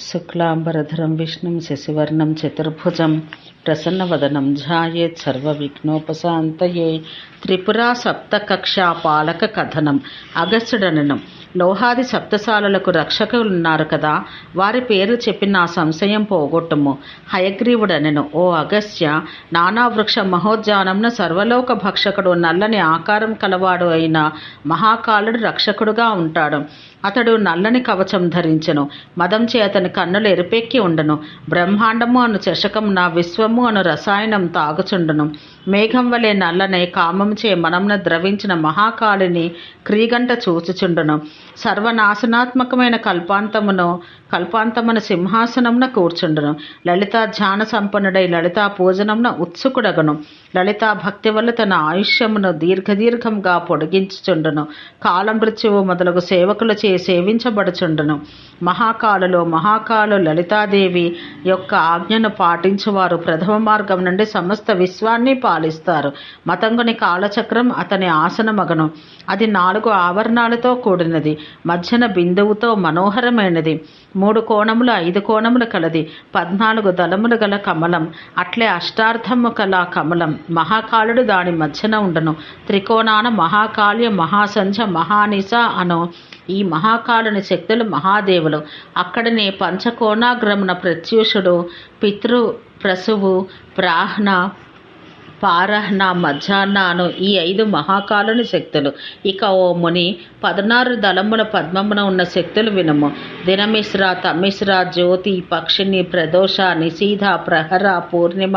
శుక్లాంబరధరం విష్ణుం శశివర్ణం చతుర్భుజం ప్రసన్నవదనం ధ్యాయేత్ సర్వవిఘ్నోపశాంతయే. త్రిపురా సప్తకక్షా పాలక కథనం అగస్త్యుడననం. లోహాది సప్తశాలలకు రక్షకులున్నారు కదా వారి పేరు చెప్పి నా సంశయం పోగొట్టుము. హయగ్రీవుడనెను ఓ అగస్త్య నానా వృక్ష సర్వలోక భక్షకుడు నల్లని ఆకారం కలవాడు అయిన మహాకాలుడు రక్షకుడుగా ఉంటాడు. అతడు నల్లని కవచం ధరించెను. మదం చే అతని కన్నులు ఎరుపెక్కి ఉండను. బ్రహ్మాండము అను చషకం నా విశ్వము అను రసాయనం తాగుచుండును. మేఘం వలె నల్లనే కామంచే మనమున మనంన ద్రవించిన మహాకాళిని క్రీగంట చూచుచుండును. సర్వనాశనాత్మకమైన కల్పాంతమును కల్పాంతమున సింహాసనమున కూర్చుండును. లలిత ధ్యాన సంపన్నుడై లలితా పూజనమున ఉత్సుకుడగను. లలితా భక్తి వల్ల తన ఆయుష్యమును దీర్ఘదీర్ఘంగా పొడిగించుచుండును. కాలమృత్యువు మొదలగు సేవకులు చే సేవించబడుచుండును. మహాకాలులో మహాకాలు లలితాదేవి యొక్క ఆజ్ఞను పాటించువారు ప్రథమ మార్గం నుండి సమస్త విశ్వాన్ని పాలిస్తారు. మతంగుని కాలచక్రం అతని ఆసనమగను. అది నాలుగు ఆవరణాలతో కూడినది. మధ్యన బిందువుతో మనోహరమైనది. మూడు కోణములు ఐదు కోణములు కలది. పద్నాలుగు దళములు గల కమలం. అట్లే అష్టార్థము కల కమలం. మహాకాలుడు దాని మధ్యన ఉండను. త్రికోణాన మహాకాళ్య మహాసంజ మహానిస అను ఈ మహాకాలుని శక్తులు మహాదేవులు. అక్కడనే పంచకోణాగ్రమున ప్రత్యూషుడు పితృ ప్రసువు ప్రాహ్న పారహ్న మధ్యాహ్నాను ఈ ఐదు మహాకాలుని శక్తులు. ఇక ఓ ముని పదనారు దళముల పద్మమున ఉన్న శక్తులు వినము. దినమిశ్ర తమిశ్ర జ్యోతి పక్షిని ప్రదోష నిశీధ ప్రహర పూర్ణిమ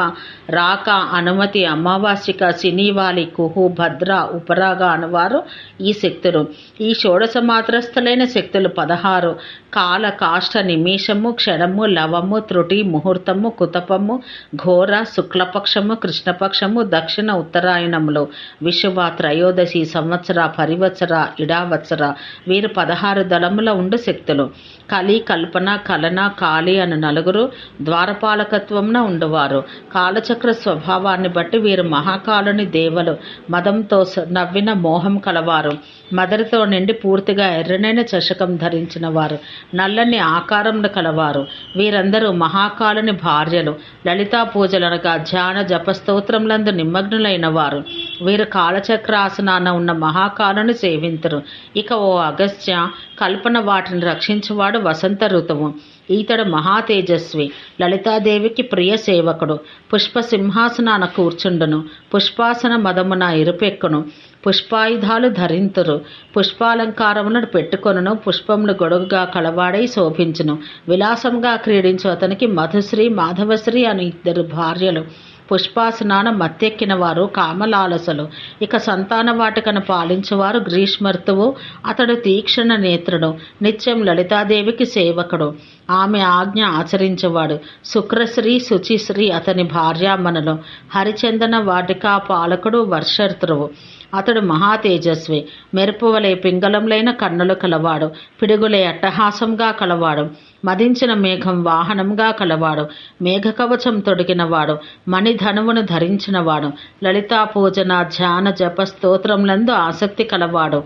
రాక అనుమతి అమావాస్యక శనివాలి కుహు భద్ర ఉపరాగ అనువారు ఈ శక్తులు. ఈ షోడశ మాత్రస్థులైన శక్తులు పదహారు. కాల కాష్ట నిమిషము క్షణము లవము త్రుటి ముహూర్తము కుతపము ఘోర శుక్లపక్షము కృష్ణపక్షము దక్షిణ ఉత్తరాయణములు విషువ త్రయోదశి సంవత్సర పరివత్సర ఇడావత్సర వీరు పదహారు దళముల ఉండు శక్తులు. కలి కల్పన కలన కాళి అను నలుగురు ద్వారపాలకత్వంన ఉండువారు. కాలచక్ర స్వభావాన్ని బట్టి వీరు మహాకాలుని దేవలు. మదంతో నవ్విన మోహం కలవారు. మదరితో నిండి పూర్తిగా ఎర్రనైన చషకం ధరించిన వారు నల్లని ఆకారములు కలవారు. వీరందరూ మహాకాలుని భార్యలు. లలితా పూజలనగా ధ్యాన జపస్తోత్రములందు నిమగ్నులైన వారు. వీరు కాలచక్రాసనాన ఉన్న మహాకాలుని సేవింతురు. ఇక ఓ అగస్త్య కల్పన వాటిని రక్షించువాడు వసంత ఋతువు. ఈతడు మహా తేజస్వి లలితాదేవికి ప్రియ సేవకుడు. పుష్ప సింహాసనాన కూర్చుండును. పుష్పాసన మదమున ఇరుపెక్కును. పుష్పాయుధాలు ధరింతురు. పుష్పాలంకారమును పెట్టుకొనును. పుష్పములు గొడుగుగా కలవాడై శోభించును. విలాసంగా క్రీడించు అతనికి మధుశ్రీ మాధవశ్రీ అని ఇద్దరు భార్యలు. పుష్పాసనాన మత్తెక్కిన వారు కామలాలసలు. ఇక సంతాన వాటికను పాలించేవారు గ్రీష్మర్తువు అతడు తీక్షణ నేత్రుడు నిత్యం లలితాదేవికి సేవకుడు. ఆమె ఆజ్ఞ ఆచరించేవాడు. శుక్రశ్రీ శుచిశ్రీ అతని భార్యామణులు హరిచందన వాటికా పాలకుడు వర్షర్తువు. అతడు మహా తేజస్వి మెరుపు వలె పింగళంలైన కన్నులు కలవాడు. పిడుగులే అట్టహాసంగా కలవాడు. మదించిన మేఘం వాహనంగా కలవాడు. మేఘకవచం తొడిగినవాడు. మణిధనువును ధరించినవాడు. లలితా పూజన ధ్యాన జప స్తోత్రములందు ఆసక్తి కలవాడు.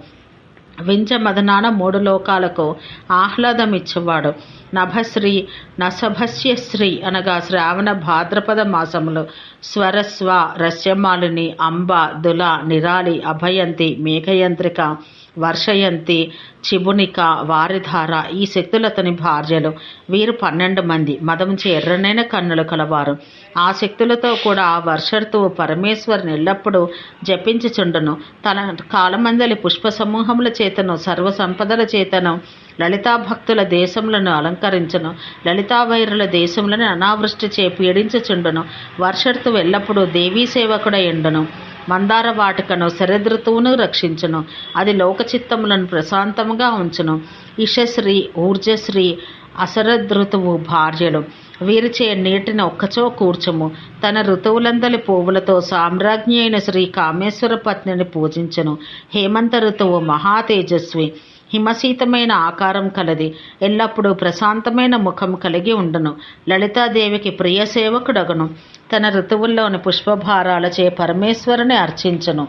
వించమదనాన మూడు లోకాలకు ఆహ్లాదమిచ్చేవాడు. నభశ్రీ నసభస్యశ్రీ అనగా శ్రావణ భాద్రపద మాసములు. స్వరస్వ రస్యమాలిని అంబ దుల నిరాలి అభయంతి మేఘయంత్రిక వర్షయంతి చిబునిక వారిధార ఈ శక్తులతని భార్యలు. వీరు పన్నెండు మంది. మదముచి ఎర్రనైన కన్నులు కలవారు. ఆ శక్తులతో కూడా ఆ వర్షర్తువు పరమేశ్వరుని ఎల్లప్పుడూ జపించుచుండును. తన కాలమందలి పుష్ప సమూహముల చేతను సర్వ సంపదల చేతను లలితా భక్తుల దేశములను అలంకరించను. లలితావైరుల దేశములను అనావృష్టి చే పీడించుచుండును వర్షర్తు ఎల్లప్పుడూ దేవీ సేవకుడ ఎండును మందార వాటికను శరదృతువును రక్షించును. అది లోకచిత్తములను ప్రశాంతముగా ఉంచును. ఇషశ్రీ ఊర్జశ్రీ అశరదృతువు భార్యలు. వీరిచే నీటిని ఒక్కచో కూర్చము. తన ఋతువులందలి పువ్వులతో సామ్రాజ్ఞి అయిన శ్రీ కామేశ్వర పత్నిని పూజించను. హేమంత ఋతువు మహా తేజస్వి. హిమశీతమైన ఆకారం కలది. ఎల్లప్పుడూ ప్రశాంతమైన ముఖం కలిగి ఉండును. లలితాదేవికి ప్రియ సేవకుడగను. తన ఋతువుల్లోని పుష్పభారాలచే పరమేశ్వరుని అర్చించను.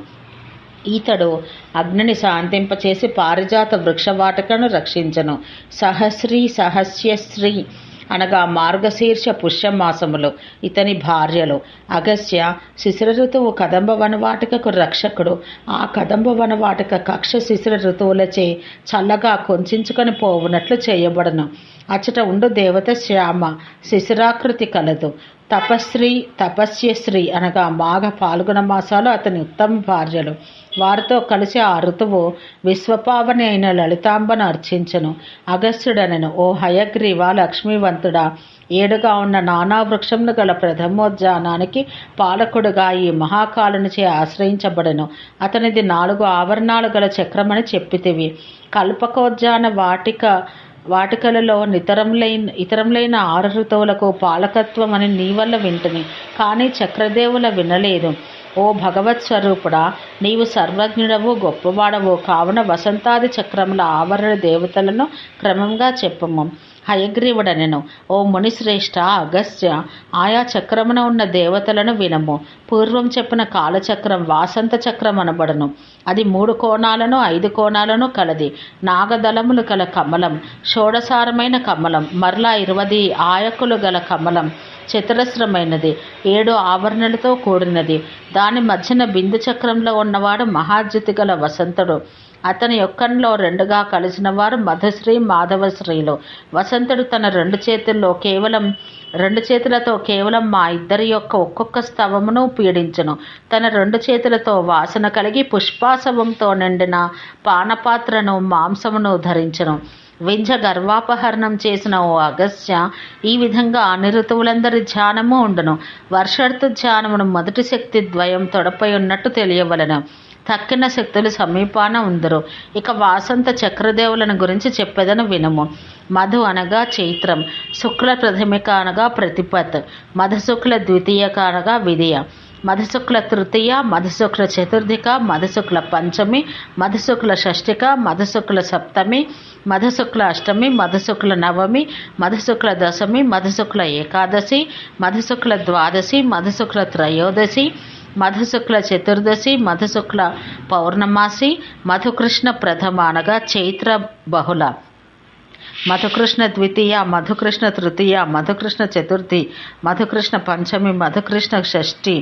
ఈతడు అగ్నిని శాంతింపచేసి పారిజాత వృక్షవాటికను రక్షించను. సహస్రీ సహస్యశ్రీ అనగా మార్గశీర్ష పుష్యమాసములు. ఇతని భార్యలు. అగస్త్య శిశిర ఋతువు కదంబ వనవాటికకు రక్షకుడు. ఆ కదంబ వనవాటిక కక్ష శిశిర ఋతువులచే చల్లగా కొంచుకొని పోవునట్లు చేయబడను. అచ్చట ఉండు దేవత శ్యామ. శిశిరాకృతి కలదు. తపశ్రీ తపస్యశ్రీ అనగా మాఘ పాల్గొన మాసాలు అతని ఉత్తమ భార్యలు. వారితో కలిసి ఆ ఋతువు విశ్వపావని అయిన లలితాంబను అర్చించను. అగస్త్యుడనను ఓ హయగ్రీవ లక్ష్మీవంతుడా ఏడుగా ఉన్న నానా వృక్షములు గల ప్రథమోద్యానానికి పాలకుడుగా ఈ మహాకాలునిచే ఆశ్రయించబడను. అతనిది నాలుగు ఆవరణాలు గల చక్రమని చెప్పితివి. కల్పకోద్యాన వాటిక వాటికలలో నితరంలైన ఇతరంలైన ఆరు ఋతువులకు పాలకత్వం అని నీ వల్ల వింటుని కానీ చక్రదేవుల వినలేదు. ఓ భగవత్ స్వరూపుడా నీవు సర్వజ్ఞుడవు గొప్పవాడవు. కావున వసంతాది చక్రముల ఆవరణ దేవతలను క్రమంగా చెప్పము. హయగ్రీవుడనెను ఓ మునిశ్రేష్ఠ అగస్త్య ఆయా చక్రమున ఉన్న దేవతలను వినము. పూర్వం చెప్పిన కాలచక్రం వాసంత చక్రం అనబడను. అది మూడు కోణాలను ఐదు కోణాలను కలది. నాగదళములు గల కమలం షోడసారమైన కమలం మరలా ఇరవది ఆయకులు గల కమలం చతురస్రమైనది. ఏడు ఆవరణలతో కూడినది. దాని మధ్యన బిందు చక్రంలో ఉన్నవాడు మహాజ్యుతి గల వసంతుడు. అతని యొక్కంలో రెండుగా కలిసిన వారు మధుశ్రీ మాధవశ్రీలు. వసంతుడు తన రెండు చేతుల్లో కేవలం రెండు చేతులతో కేవలం మా ఇద్దరి యొక్క ఒక్కొక్క స్తవమును పీడించను. తన రెండు చేతులతో వాసన కలిగి పుష్పాసవంతో నిండిన పానపాత్రను మాంసమును ధరించను. వింజ గర్వాపహరణం చేసిన ఓ అగస్త్య ఈ విధంగా అన్ని ఋతువులందరి ధ్యానము ఉండును. వర్షర్తు ధ్యానమును మొదటి శక్తి ద్వయం తొడపై ఉన్నట్టు తెలియవలను. తక్కిన శక్తులు సమీపాన ఉందరు. ఇక వాసంత చక్రదేవులను గురించి చెప్పేదని వినము. మధు అనగా చైత్రం శుక్ల ప్రథమిక అనగా ప్రతిపత్ మధుశుక్ల ద్వితీయక అనగా విధియ మధుశుక్ల తృతీయ మధుశుక్ల చతుర్థిక మధుశుక్ల పంచమి మధుశుక్ల షష్ఠిక మధుశుక్ల సప్తమి మధుశుక్ల అష్టమి మధుశుక్ల నవమి మధుశుక్ల దశమి మధుశుక్ల ఏకాదశి మధుశుక్ల ద్వాదశి మధుశుక్ల త్రయోదశి మధుశుక్ల చతుర్దశి మధుశుక్ల పౌర్ణమాసి మధుకృష్ణ ప్రథమ అనగా చైత్ర బహుళ. మధుకృష్ణ ద్వితీయ మధుకృష్ణ తృతీయ మధుకృష్ణ చతుర్థి మధుకృష్ణ పంచమి మధుకృష్ణ షష్ఠి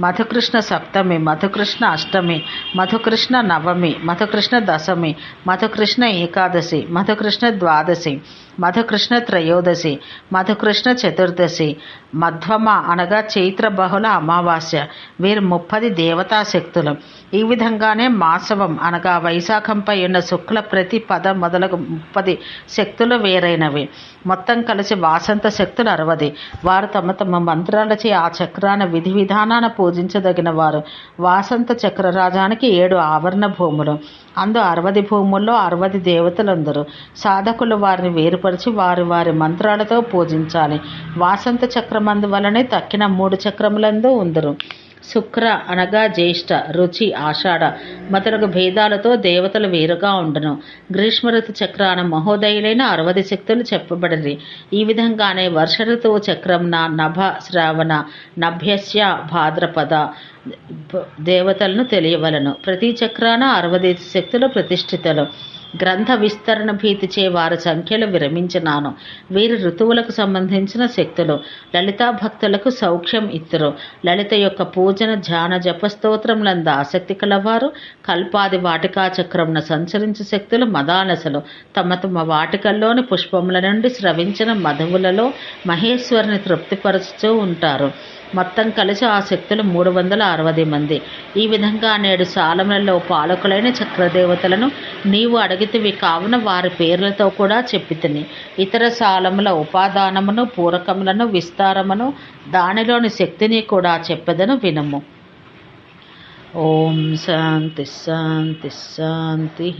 మధుకృష్ణ సప్తమి మధుకృష్ణ అష్టమి మధుకృష్ణ నవమి మధుకృష్ణ దశమి మధుకృష్ణ ఏకాదశి మధుకృష్ణ ద్వాదశి మధుకృష్ణ త్రయోదశి మధుకృష్ణ చతుర్దశి మధ్వమ అనగా చైత్ర బహుళ అమావాస్య వీరు ముప్పది దేవతా శక్తులు. ఈ విధంగానే మాసవం అనగా వైశాఖంపై ఉన్న శుక్ల ప్రతి పద మొదలగు ముప్పది శక్తులు వేరైనవి. మొత్తం కలిసి వాసంత శక్తులు అరవది. వారు తమ తమ మంత్రాలచే ఆ చక్రాన విధి విధానాన పూజించదగిన వారు. వాసంత చక్రరాజానికి ఏడు ఆవరణ భూములు. అందు అరవది భూముల్లో అరవది దేవతలందరూ. సాధకులు వారిని వేరుపరిచి వారి వారి మంత్రాలతో పూజించాలి. వాసంత చక్రమందు వలనే తక్కిన మూడు చక్రములందు ఉందరు. శుక్ర అనగా జ్యేష్ఠ రుచి ఆషాఢ. మొదలగు భేదాలతో దేవతలు వేరుగా ఉండను. గ్రీష్మ ఋతు చక్రాన మహోదయులైన అరవది శక్తులు చెప్పబడింది ఈ విధంగానే వర్ష ఋతువు చక్రంన నభ శ్రావణ నభ్యస్య భాద్రపద దేవతలను తెలియవలను. ప్రతి చక్రాన అరవది శక్తులు ప్రతిష్ఠితలు. గ్రంథ విస్తరణ భీతిచే వారి సంఖ్యలు విరమించినాను. వీరి ఋతువులకు సంబంధించిన శక్తులు. లలితా భక్తులకు సౌఖ్యం ఇద్దరు లలిత యొక్క పూజన ధ్యాన జపస్తోత్రములంద ఆసక్తి కలవారు. కల్పాది వాటికా చక్రమున సంచరించు శక్తులు మదాలసలు తమ తమ వాటికల్లోని పుష్పముల నుండి స్రవించిన మధువులలో మహేశ్వరుని తృప్తిపరచుతూ ఉంటారు. మొత్తం కలిసి ఆ శక్తులు మూడు వందల అరవై మంది. ఈ విధంగా నేడు సాలములలో పాలకులైన చక్రదేవతలను నీవు అడిగితివి కావున వారి పేర్లతో కూడా చెప్పితిని. ఇతర సాలముల ఉపాదానమును పూరకములను విస్తారమును దానిలోని శక్తిని కూడా చెప్పదను వినము. ఓం శాంతి శాంతి శాంతి